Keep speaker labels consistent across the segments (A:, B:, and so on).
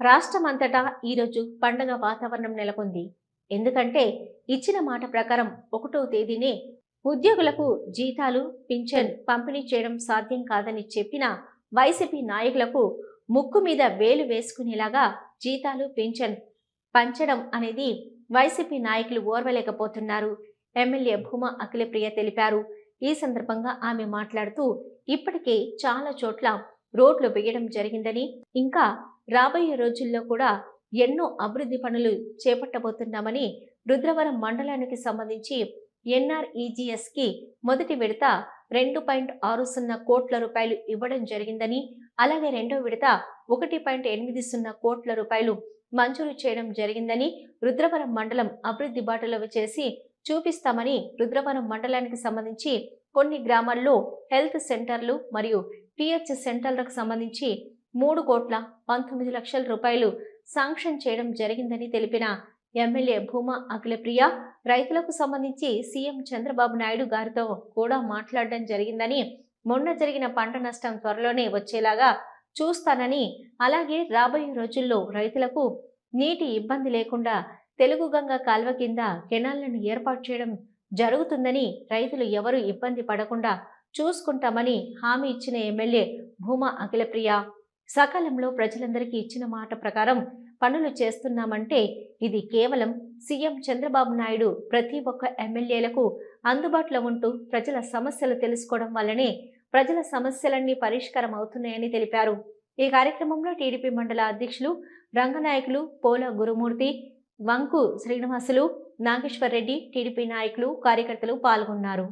A: రాష్ట్రమంతటా ఈరోజు పండగ వాతావరణం నెలకొంది. ఎందుకంటే ఇచ్చిన మాట ప్రకారం ఒకటో తేదీనే ఉద్యోగులకు జీతాలు పింఛన్ పంపిణీ చేయడం సాధ్యం కాదని చెప్పిన వైసీపీ నాయకులకు ముక్కు మీద వేలు వేసుకునేలాగా జీతాలు పింఛన్ పంచడం అనేది వైసీపీ నాయకులు ఓర్వలేకపోతున్నారు. ఎమ్మెల్యే భూమా అఖిలప్రియ తెలిపారు. ఈ సందర్భంగా ఆమె మాట్లాడుతూ ఇప్పటికే చాలా చోట్ల రోడ్లు వేయడం జరిగిందని ఇంకా రాబోయే రోజుల్లో కూడా ఎన్నో అభివృద్ధి పనులు చేపట్టబోతున్నామని రుద్రవరం మండలానికి సంబంధించి ఎన్ఆర్ఈజీఎస్కి మొదటి విడత రెండు పాయింట్ ఆరు సున్నా కోట్ల రూపాయలు ఇవ్వడం జరిగిందని అలాగే రెండో విడత ఒకటి పాయింట్ ఎనిమిది సున్నా కోట్ల రూపాయలు మంజూరు చేయడం జరిగిందని రుద్రవరం మండలం అభివృద్ధి బాటలో చేసి చూపిస్తామని రుద్రవరం మండలానికి సంబంధించి కొన్ని గ్రామాల్లో హెల్త్ సెంటర్లు మరియు టీహెచ్ సెంటర్లకు సంబంధించి మూడు కోట్ల పంతొమ్మిది లక్షల రూపాయలు శాంక్షన్ చేయడం జరిగిందని తెలిపిన ఎమ్మెల్యే భూమా అఖిలప్రియ రైతులకు సంబంధించి సీఎం చంద్రబాబు నాయుడు గారితో కూడా మాట్లాడడం జరిగిందని మొన్న జరిగిన పంట నష్టం త్వరలోనే వచ్చేలాగా చూస్తానని అలాగే రాబోయే రోజుల్లో రైతులకు నీటి ఇబ్బంది లేకుండా తెలుగు గంగ కాల్వ కింద కెనాళ్ళను ఏర్పాటు చేయడం జరుగుతుందని రైతులు ఎవరు ఇబ్బంది పడకుండా చూసుకుంటామని హామీ ఇచ్చిన ఎమ్మెల్యే భూమా అఖిలప్రియ. సకాలంలో ప్రజలందరికీ ఇచ్చిన మాట ప్రకారం పనులు చేస్తున్నామంటే ఇది కేవలం సీఎం చంద్రబాబు నాయుడు ప్రతి ఒక్క ఎమ్మెల్యేలకు అందుబాటులో ఉంటూ ప్రజల సమస్యలు తెలుసుకోవడం వల్లనే ప్రజల సమస్యలన్నీ పరిష్కారం అవుతున్నాయని తెలిపారు. ఈ కార్యక్రమంలో టీడీపీ మండల అధ్యక్షులు రంగనాయకులు పోల గురుమూర్తి వంకు శ్రీనివాసులు నాగేశ్వర్ రెడ్డి టీడీపీ నాయకులు కార్యకర్తలు పాల్గొన్నారు.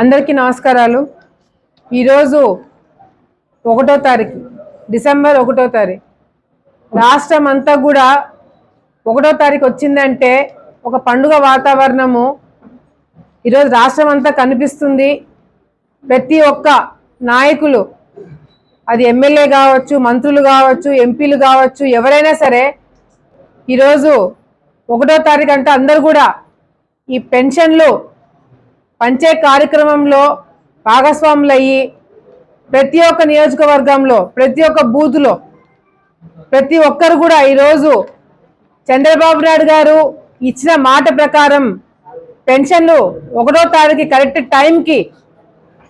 B: అందరికీ నమస్కారాలు. ఈరోజు ఒకటో తారీఖు డిసెంబర్ ఒకటో తారీఖు. రాష్ట్రం అంతా కూడా ఒకటో తారీఖు వచ్చిందంటే ఒక పండుగ వాతావరణము ఈరోజు రాష్ట్రం అంతా కనిపిస్తుంది. ప్రతి ఒక్క నాయకులు అది ఎమ్మెల్యే కావచ్చు మంత్రులు కావచ్చు ఎంపీలు కావచ్చు ఎవరైనా సరే ఈరోజు ఒకటో తారీఖు అంటే అందరు కూడా ఈ పెన్షన్లు పంచే కార్యక్రమంలో భాగస్వాములయ్యి ప్రతి ఒక్క నియోజకవర్గంలో ప్రతి ఒక్క బూతులో ప్రతి ఒక్కరు కూడా ఈరోజు చంద్రబాబు నాయుడు గారు ఇచ్చిన మాట ప్రకారం పెన్షన్లు ఒకటో తారీఖు కరెక్ట్ టైంకి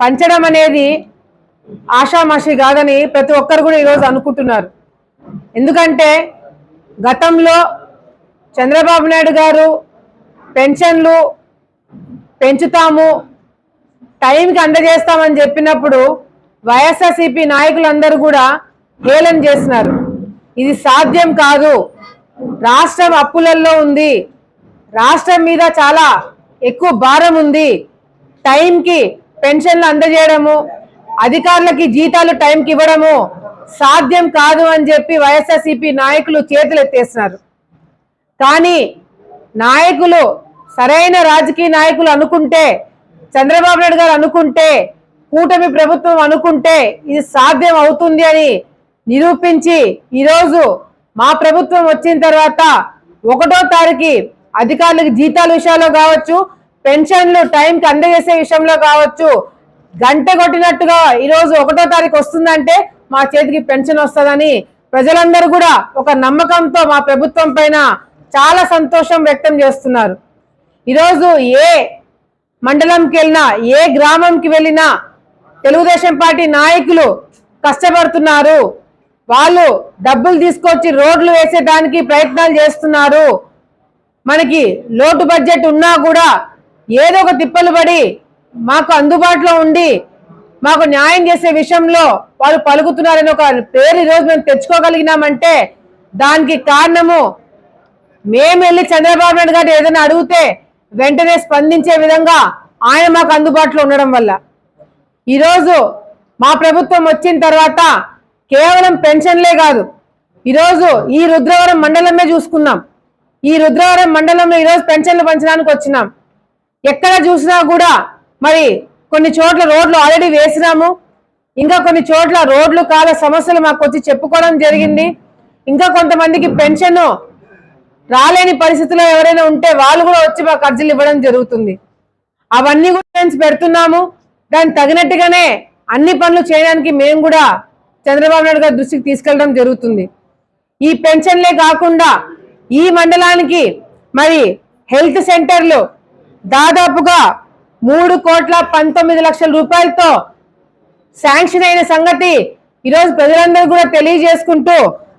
B: పంచడం అనేది ఆషామాషి కాదని ప్రతి ఒక్కరు కూడా ఈరోజు అనుకుంటున్నారు. ఎందుకంటే గతంలో చంద్రబాబు నాయుడు గారు పెన్షన్లు పెంచుతాము. టైంకి అందజేస్తామని చెప్పినప్పుడు వైఎస్ఆర్సీపీ నాయకులందరూ కూడా హేళన చేసినారు. ఇది సాధ్యం కాదు. రాష్ట్రం అప్పులల్లో ఉంది. రాష్ట్రం మీద చాలా ఎక్కువ భారం ఉంది. టైంకి పెన్షన్లు అందజేయడము అధికారులకి జీతాలు టైంకి ఇవ్వడము సాధ్యం కాదు అని చెప్పి వైఎస్ఆర్సీపీ నాయకులు చేతులు ఎత్తేస్తున్నారు కానీ నాయకులు సరైన రాజకీయ నాయకులు అనుకుంటే చంద్రబాబు నాయుడు గారు అనుకుంటే కూటమి ప్రభుత్వం అనుకుంటే ఇది సాధ్యం అవుతుంది అని నిరూపించి ఈరోజు మా ప్రభుత్వం వచ్చిన తర్వాత ఒకటో తారీఖు అధికారులకు జీతాల విషయంలో కావచ్చు పెన్షన్లు టైంకి అందజేసే విషయంలో కావచ్చు గంట కొట్టినట్టుగా ఈరోజు ఒకటో తారీఖు వస్తుందంటే మా చేతికి పెన్షన్ వస్తుందని ప్రజలందరూ కూడా ఒక నమ్మకంతో మా ప్రభుత్వం పైన చాలా సంతోషం వ్యక్తం చేస్తున్నారు. ఈరోజు ఏ మండలంకి వెళ్ళినా ఏ గ్రామంకి వెళ్ళినా తెలుగుదేశం పార్టీ నాయకులు కష్టపడుతున్నారు. వాళ్ళు డబ్బులు తీసుకొచ్చి రోడ్లు వేసేదానికి ప్రయత్నాలు చేస్తున్నారు. మనకి లోటు బడ్జెట్ ఉన్నా కూడా ఏదో ఒక తిప్పలు పడి మాకు అందుబాటులో ఉండి మాకు న్యాయం చేసే విషయంలో వాళ్ళు పలుకుతున్నారని ఒక పేరు ఈరోజు మేము తెచ్చుకోగలిగినామంటే దానికి కారణము మేము వెళ్ళి చంద్రబాబు నాయుడు గారు ఏదైనా అడిగితే వెంటనే స్పందించే విధంగా ఆయన మాకు అందుబాటులో ఉండడం వల్ల. ఈరోజు మా ప్రభుత్వం వచ్చిన తర్వాత కేవలం పెన్షన్లే కాదు ఈరోజు ఈ రుద్రవరం మండలమే చూసుకున్నాం. ఈ రుద్రవరం మండలంలో ఈరోజు పెన్షన్లు పంచడానికి వచ్చినాం. ఎక్కడ చూసినా కూడా మరి కొన్ని చోట్ల రోడ్లు ఆల్రెడీ వేసినాము. ఇంకా కొన్ని చోట్ల రోడ్లు కాల సమస్యలు మాకు వచ్చి చెప్పుకోవడం జరిగింది. ఇంకా కొంతమందికి పెన్షన్ రాలేని పరిస్థితిలో ఎవరైనా ఉంటే వాళ్ళు కూడా వచ్చి మాకు అర్జీలు ఇవ్వడం జరుగుతుంది. అవన్నీ కూడా మేము పెడుతున్నాము. దానికి తగినట్టుగానే అన్ని పనులు చేయడానికి మేము కూడా చంద్రబాబు నాయుడు గారి దృష్టికి తీసుకెళ్ళడం జరుగుతుంది. ఈ పెన్షన్లే కాకుండా ఈ మండలానికి మరి హెల్త్ సెంటర్లు దాదాపుగా మూడు కోట్ల పంతొమ్మిది లక్షల రూపాయలతో శాంక్షన్ అయిన సంగతి ఈరోజు ప్రజలందరూ కూడా తెలియజేసుకుంటూ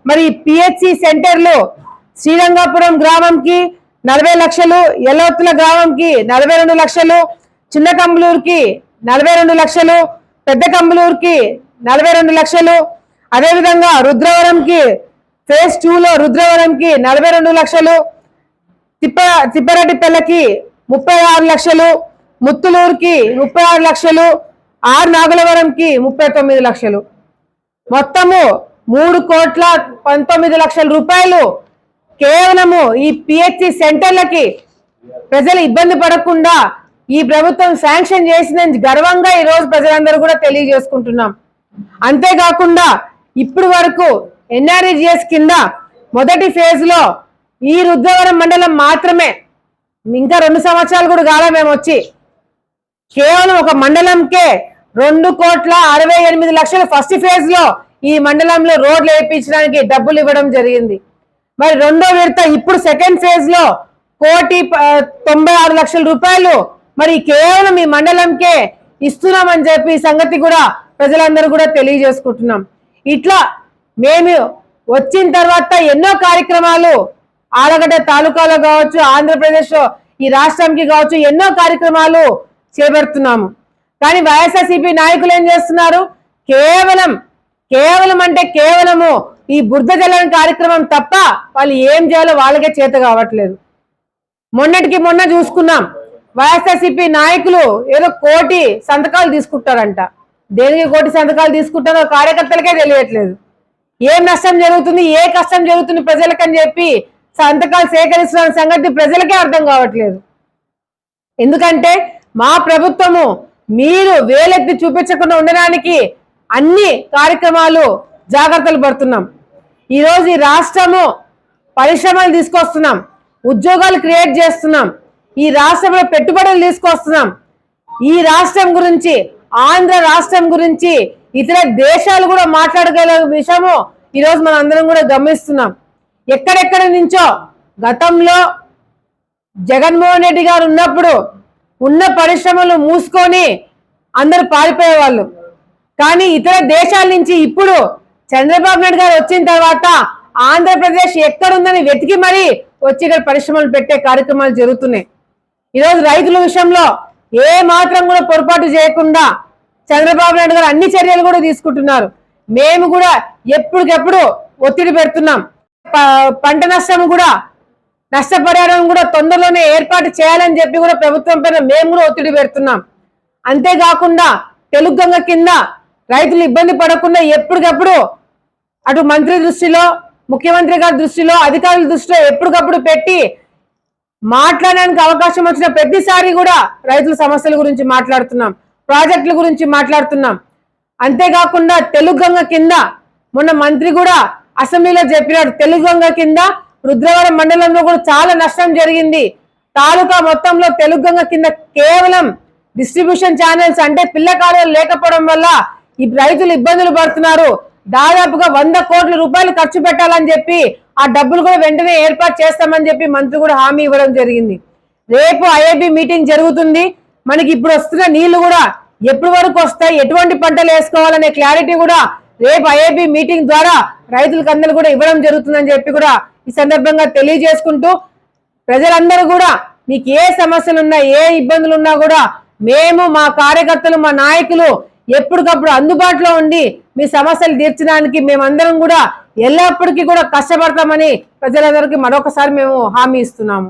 B: మరి పిహెచ్సి సెంటర్లు శ్రీరంగాపురం గ్రామంకి నలభై లక్షలు ఎల్లవత్తుల గ్రామంకి నలభై రెండు లక్షలు చిన్న కంబలూరుకి నలభై రెండు లక్షలు పెద్ద కంబలూరుకి నలభై రెండు లక్షలు. అదేవిధంగా రుద్రవరంకి ఫేజ్ టూలో రుద్రవరంకి నలభై రెండు లక్షలు తిప్ప తిప్పరెడ్డిపల్లెకి ముప్పై ఆరు లక్షలు ముత్తులూరుకి ముప్పై ఆరు లక్షలు ఆరు నాగులవరంకి ముప్పై తొమ్మిది లక్షలు. మొత్తము మూడు కోట్ల పంతొమ్మిది లక్షల రూపాయలు కేవలము ఈ పిహెచ్సి సెంటర్లకి ప్రజలు ఇబ్బంది పడకుండా ఈ ప్రభుత్వం శాంక్షన్ చేసిందని గర్వంగా ఈ రోజు ప్రజలందరూ కూడా తెలియజేసుకుంటున్నాం. అంతేకాకుండా ఇప్పుడు వరకు ఎన్ఆర్ఈజిఎస్ కింద మొదటి ఫేజ్లో ఈ రుద్రవరం మండలం మాత్రమే ఇంకా రెండు సంవత్సరాలు కూడా కాలం మేము వచ్చి కేవలం ఒక మండలంకే రెండు కోట్ల అరవై ఎనిమిది లక్షలు ఫస్ట్ ఫేజ్లో ఈ మండలంలో రోడ్లు వేయించడానికి డబ్బులు ఇవ్వడం జరిగింది. మరి రెండో విడత ఇప్పుడు సెకండ్ ఫేజ్లో కోటి ప- తొంభై ఆరు లక్షల రూపాయలు మరి కేవలం ఈ మండలంకే ఇస్తున్నామని చెప్పి ఈ సంగతి కూడా ప్రజలందరూ కూడా తెలియజేసుకుంటున్నాం. ఇట్లా మేము వచ్చిన తర్వాత ఎన్నో కార్యక్రమాలు ఆలగడ్డ తాలూకాలో కావచ్చు ఆంధ్రప్రదేశ్ ఈ రాష్ట్రంకి కావచ్చు ఎన్నో కార్యక్రమాలు చేపడుతున్నాము. కానీ వైఎస్ఆర్సీపీ నాయకులు ఏం చేస్తున్నారు? కేవలం కేవలం అంటే కేవలము ఈ బురద జల్లడం కార్యక్రమం తప్ప వాళ్ళు ఏం చేయాలో వాళ్ళకే చేత కావట్లేదు. మొన్నటికి మొన్న చూసుకున్నాం. వైఎస్ఆర్సీపీ నాయకులు ఏదో కోటి సంతకాలు తీసుకుంటారంట. దేనికి కోటి సంతకాలు తీసుకుంటారో కార్యకర్తలకే తెలియట్లేదు. ఏం నష్టం జరుగుతుంది ఏ కష్టం జరుగుతుంది ప్రజలకని చెప్పి సంతకాలు సేకరిస్తున్న సంగతి ప్రజలకే అర్థం కావట్లేదు. ఎందుకంటే మా ప్రభుత్వము మీరు వేలెత్తి చూపించకుండా ఉండడానికి అన్ని కార్యక్రమాలు జాగ్రత్తలు పడుతున్నాం. ఈరోజు ఈ రాష్ట్రము పరిశ్రమలు తీసుకొస్తున్నాం ఉద్యోగాలు క్రియేట్ చేస్తున్నాం ఈ రాష్ట్రంలో పెట్టుబడులు తీసుకొస్తున్నాం. ఈ రాష్ట్రం గురించి ఆంధ్ర రాష్ట్రం గురించి ఇతర దేశాలు కూడా మాట్లాడగల విషయము ఈరోజు మనం అందరం కూడా గమనిస్తున్నాం. ఎక్కడెక్కడ నుంచో గతంలో జగన్మోహన్ రెడ్డి గారు ఉన్నప్పుడు ఉన్న పరిశ్రమలు మూసుకొని అందరూ పారిపోయేవాళ్ళు. కానీ ఇతర దేశాల నుంచి ఇప్పుడు చంద్రబాబు నాయుడు గారు వచ్చిన తర్వాత ఆంధ్రప్రదేశ్ ఎక్కడుందని వెతికి మరీ వచ్చి ఇక్కడ పరిశ్రమలు పెట్టే కార్యక్రమాలు జరుగుతున్నాయి. ఈరోజు రైతుల విషయంలో ఏ మాత్రం కూడా పొరపాటు చేయకుండా చంద్రబాబు నాయుడు గారు అన్ని చర్యలు కూడా తీసుకుంటున్నారు. మేము కూడా ఎప్పటికెప్పుడు ఒత్తిడి పెడుతున్నాం. ప- పంట నష్టం కూడా నష్టపరిహారం కూడా తొందరలోనే ఏర్పాటు చేయాలని చెప్పి కూడా ప్రభుత్వం పైన మేము కూడా ఒత్తిడి పెడుతున్నాం. అంతేకాకుండా తెలుగు గంగ కింద రైతులు ఇబ్బంది పడకుండా ఎప్పటికప్పుడు అటు మంత్రి దృష్టిలో ముఖ్యమంత్రి గారి దృష్టిలో అధికారుల దృష్టిలో ఎప్పటికప్పుడు పెట్టి మాట్లాడడానికి అవకాశం వచ్చిన ప్రతిసారి కూడా రైతుల సమస్యల గురించి మాట్లాడుతున్నాం ప్రాజెక్టుల గురించి మాట్లాడుతున్నాం. అంతేకాకుండా తెలుగు గంగ కింద మొన్న మంత్రి కూడా అసెంబ్లీలో చెప్పినాడు తెలుగు గంగ కింద రుద్రవరం మండలంలో కూడా చాలా నష్టం జరిగింది. తాలూకా మొత్తంలో తెలుగు గంగ కింద కేవలం డిస్ట్రిబ్యూషన్ ఛానల్స్ అంటే పిల్ల కాలువలు లేకపోవడం వల్ల ఈ రైతులు ఇబ్బందులు పడుతున్నారు. దాదాపుగా వంద కోట్ల రూపాయలు ఖర్చు పెట్టాలని చెప్పి ఆ డబ్బులు కూడా వెంటనే ఏర్పాటు చేస్తామని చెప్పి మంత్రి కూడా హామీ ఇవ్వడం జరిగింది. రేపు ఐఐబి మీటింగ్ జరుగుతుంది. మనకి ఇప్పుడు వస్తున్న నీళ్ళు కూడా ఎప్పటి వరకు వస్తాయి? ఎటువంటి పంటలు వేసుకోవాలనే క్లారిటీ కూడా రేపు ఐఐబి మీటింగ్ ద్వారా రైతులకు అందరూ కూడా ఇవ్వడం జరుగుతుందని చెప్పి కూడా ఈ సందర్భంగా తెలియజేసుకుంటూ ప్రజలందరూ కూడా మీకు ఏ సమస్యలు ఉన్నా ఏ ఇబ్బందులు ఉన్నా కూడా మేము మా కార్యకర్తలు మా నాయకులు ఎప్పటికప్పుడు అందుబాటులో ఉండి మీ సమస్యలు తీర్చడానికి మేమందరం కూడా ఎల్లప్పటికీ కూడా కష్టపడతామని ప్రజలందరికీ మరొకసారి మేము హామీ ఇస్తున్నాము.